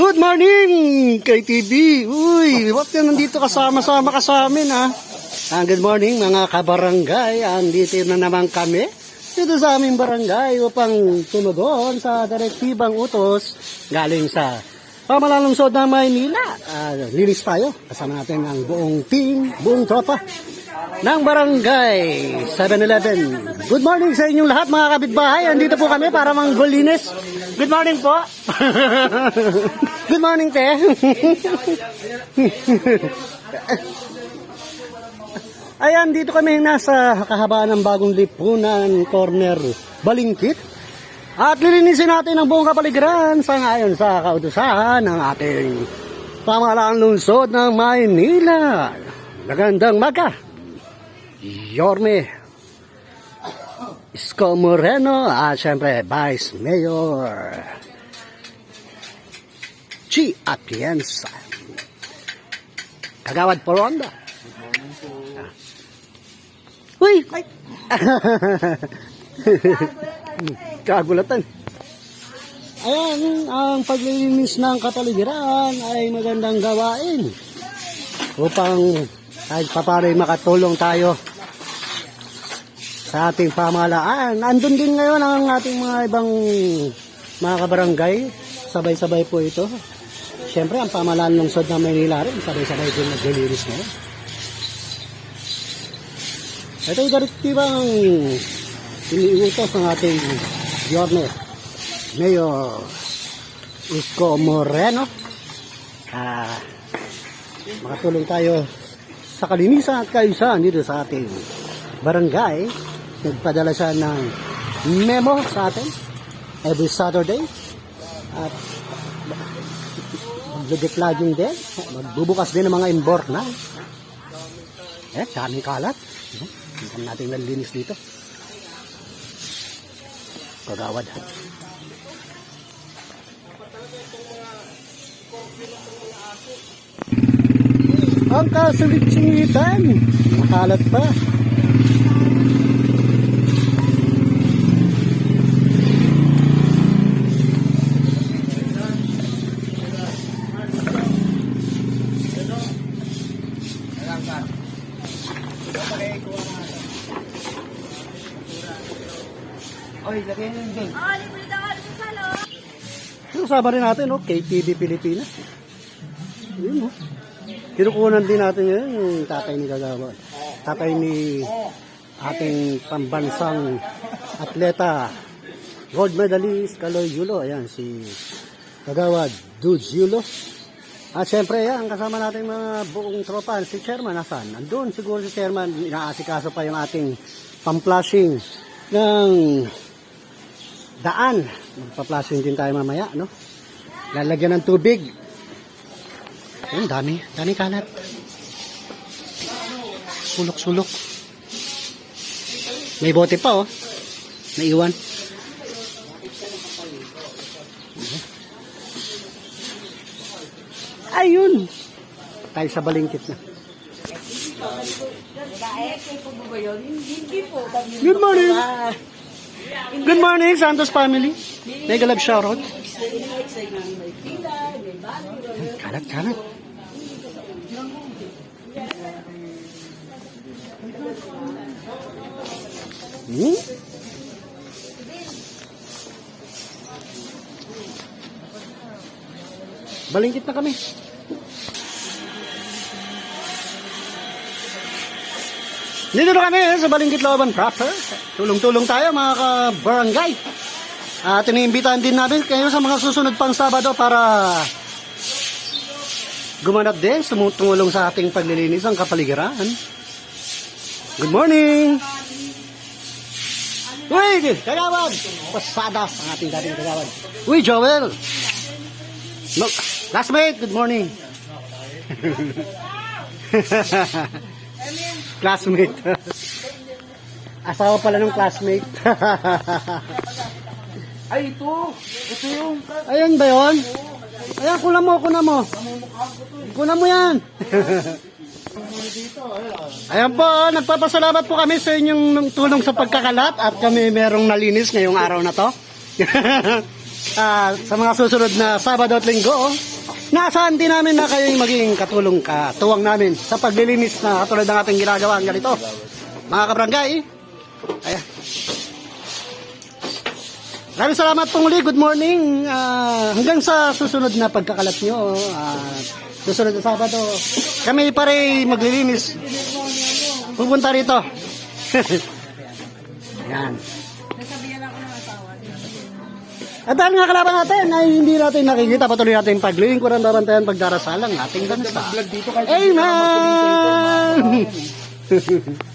Good morning, KTV. Uy, bakit ka nandito kasama-sama ka sa amin, ha? Ah, good morning, mga kabarangay. Andito na naman kami dito sa aming barangay upang tumugon sa direktibang utos galing sa pamalalungsod ng Maynila. Ah, linis tayo. Kasama natin ang buong team, buong tropa ng barangay 7-Eleven. Good morning sa inyong lahat mga kapitbahay. Andito po kami para manggolinis. Good morning po. Good morning, te. Ayan, dito kami nasa kahabaan ng bagong lipunan corner Balingkit. At lilinisin natin ang buong kapaligiran sa ngayon sa kautusahan ng ating pamahalaan lungsod ng Maynila. Magandang maga. Yorme Isko Moreno at syempre Vice Mayor Chi Atienza Kagawad Poronda Uy! Ay! Kagulatan. Ayan, ang paglilinis ng kapaligiran ay magandang gawain upang kahit papano'y makatulong tayo sa ating pamahalaan. Andun din ngayon ang ating mga ibang mga kabarangay. Sabay-sabay po ito. Siyempre, ang pamahalaan lungsod ng Manila rin, sabay-sabay din naglilinis ngayon. Ito yung direktibang iniutos ng ating Yorme, Mayor Isko Moreno. Ah, makatulong tayo sa kalinisan at kaayusan dito sa ating barangay. Nagpadala siya ng memo sa atin every Saturday. At magde-declogging din. Magbubukas din ng mga imbor na. Eh, daming kalat. Hindi natin nalinis dito. Kagawad. Ang kasulit-singitan. Makalat pa. Oy, lagyan nyo din. Oh, libre daw ako sa salon. Kasama rin natin, no? KTV Pilipinas. Yun, no? Kinukunan din natin ngayon yung tatay ni Kagawad. Tatay ni ating pambansang atleta, gold medalist, Kaloy Yulo. Ayan, si Kagawad Dudes Yulo. At syempre, yan, kasama natin mga buong tropa. Si Chairman, nasan? Andun siguro si Chairman, inaasikaso pa yung ating pamplashing ng daan. Magpa-flashing din tayo mamaya, no? Lalagyan ng tubig. Ayun, dami. Dami kalat. Sulok-sulok. May bote pa, oh. Naiwan. Ayun. Tayo sa balingkit na. Good morning. Good morning, Santos family. Mega love shoutout. Kalat, kalat. Hmm? Balingkit na kami. Dito na kami sa Balingkit Laban proper. Tulong-tulong tayo mga ka-barangay. At iniimbitahan din natin kayo sa mga susunod pang Sabado para gumanap din, tumulong sa ating paglilinis ng kapaligiran. Good morning! Uy, kagawad! Pasada ang ating dating kagawad. Uy, Joel! Look, classmate, good morning! classmate. Asawa pala ng classmate. Ay, ito. Ito yung... Ayan ba yun? Ayan, kunan mo, kunan mo. Kunan mo yan. Ayan po, oh, nagpapasalamat po kami sa inyong tulong sa pagkakalat at kami merong nalinis ngayong araw na to. ah, sa mga susunod na Sabado at Linggo. oh. Naasahan din namin na kayo maging katulong ka, tuwang namin sa paglilinis na katulad ng ating ginagawa ganito. Mga kabarangay, ayan. Maraming salamat pong muli. Good morning. Ah, hanggang sa susunod na pagkakalat nyo. ah, susunod na Sabado. Kami pa rin maglilinis. Pupunta rito. Yan. At dahil nga kalaban natin ay hindi natin nakikita, patuloy natin paglilingkuran, babantayan, pagdarasal ang ating bansa. Amen!